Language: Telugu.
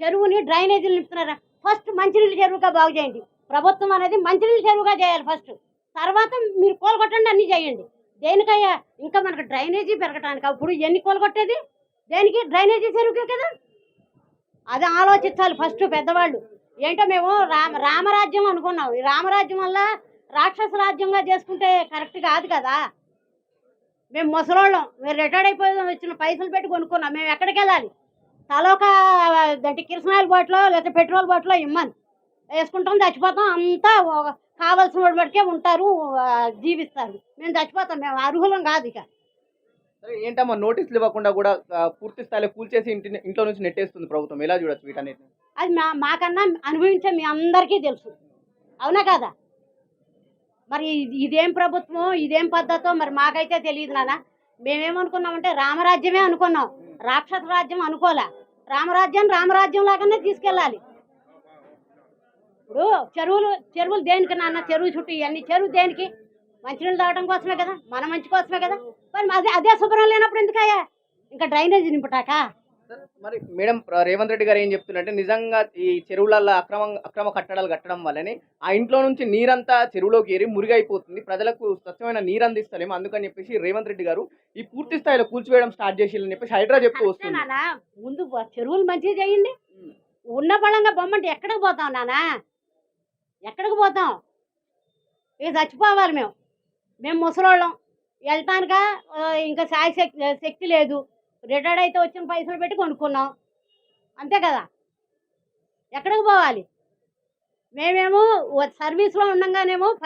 చెరువుని డ్రైనేజీలు నింపుతున్నారా? ఫస్ట్ మంచినీళ్ళు చెరువుగా బాగు చేయండి. ప్రభుత్వం అనేది మంచినీళ్ళు చెరువుగా చేయాలి ఫస్ట్. తర్వాత మీరు కోలగొట్టండి అన్నీ చేయండి. దేనికయ్యా? ఇంకా మనకు డ్రైనేజీ పెరగటానికి. అప్పుడు ఎన్ని కోలగొట్టేది? దేనికి? డ్రైనేజీ చెరువుకే కదా? అది ఆలోచించాలి ఫస్ట్ పెద్దవాళ్ళు. ఏంటో మేము రామ రామరాజ్యం అనుకున్నాం. ఈ రామరాజ్యం వల్ల రాక్షస రాజ్యంగా చేసుకుంటే కరెక్ట్ కాదు కదా? మేము ముసలోళ్ళం. మేము రిటైర్డ్ అయిపోయి వచ్చిన పైసలు పెట్టి కొనుక్కున్నాం. మేము ఎక్కడికి వెళ్ళాలి? తలోక అంటే కిరసనాయిల్ బాటిలో లేకపోతే పెట్రోల్ బాటిలో ఇమ్మని. వేసుకుంటాం చచ్చిపోతాం. అంతా ఒక- కావాల్సిన వాడి బట్టే ఉంటారు జీవిస్తారు. మేము చచ్చిపోతాం మేము అర్హులం కాదు ఇక. ఏంటమ్మా నోటీసులు ఇవ్వకుండా కూడా పూర్తి స్థాయిలో కూల్చేసి ఇంటి ఇంట్లో నుంచి నెట్టేస్తుంది ప్రభుత్వం. ఎలా చూడొచ్చు వీటన్నిటిని? అది మా మాకన్నా అనుభవించే మీ అందరికీ తెలుసు. అవునా కదా? మరి ఇది- ఇదేం ప్రభుత్వం ఇదేం పద్ధతో మరి మాకైతే తెలియదు నాన్న. మేమేమనుకున్నామంటే రామరాజ్యమే అనుకున్నాం. రాక్షస రాజ్యం అనుకోలే. రామరాజ్యం రామరాజ్యం లాగానే తీసుకెళ్ళాలి. ఇప్పుడు చెరువులు చెరువులు దేనికి నాన్న? చెరువు చుట్టూ ఇవన్నీ. చెరువు దేనికి? మంచినీళ్ళు తాగడం కోసమే కదా? మన మంచి కోసమే కదా? మరి అదే అదే శుభ్రం లేనప్పుడు ఎందుకయ్యా? ఇంకా డ్రైనేజీ నింపుటాకా మరి మేడం రేవంత్ రెడ్డి గారు ఏం చెప్తున్నారంటే నిజంగా ఈ చెరువులలో అక్రమ అక్రమ కట్టడాలు కట్టడం వల్లనే ఆ ఇంట్లో నుంచి నీరంతా చెరువులోకి ఏరి మురిగైపోతుంది. ప్రజలకు స్వచ్ఛమైన నీరు అందిస్తలేము అందుకని చెప్పేసి రేవంత్ రెడ్డి గారు ఈ పూర్తి స్థాయిలో కూల్చివేయడం స్టార్ట్ చేసి చెప్పేసి హైడ్రా చెప్తూ వస్తుంది. ముందు చెరువులు మంచిగా చేయండి. ఉన్న బలంగా బొమ్మంటే ఎక్కడికి పోతాం నాన్న ఎక్కడికి పోతాం? ఇక చచ్చిపోవాలి మేము. మేము ముసలోళ్ళం. వెళ్తానుక ఇంకా సాయి శక్తి శక్తి లేదు. రిటైర్డ్ అయితే వచ్చిన పైసలు పెట్టి కొనుక్కున్నాం. అంతే కదా? ఎక్కడికి పోవాలి? మేమేమో సర్వీస్లో ఉండగానేమో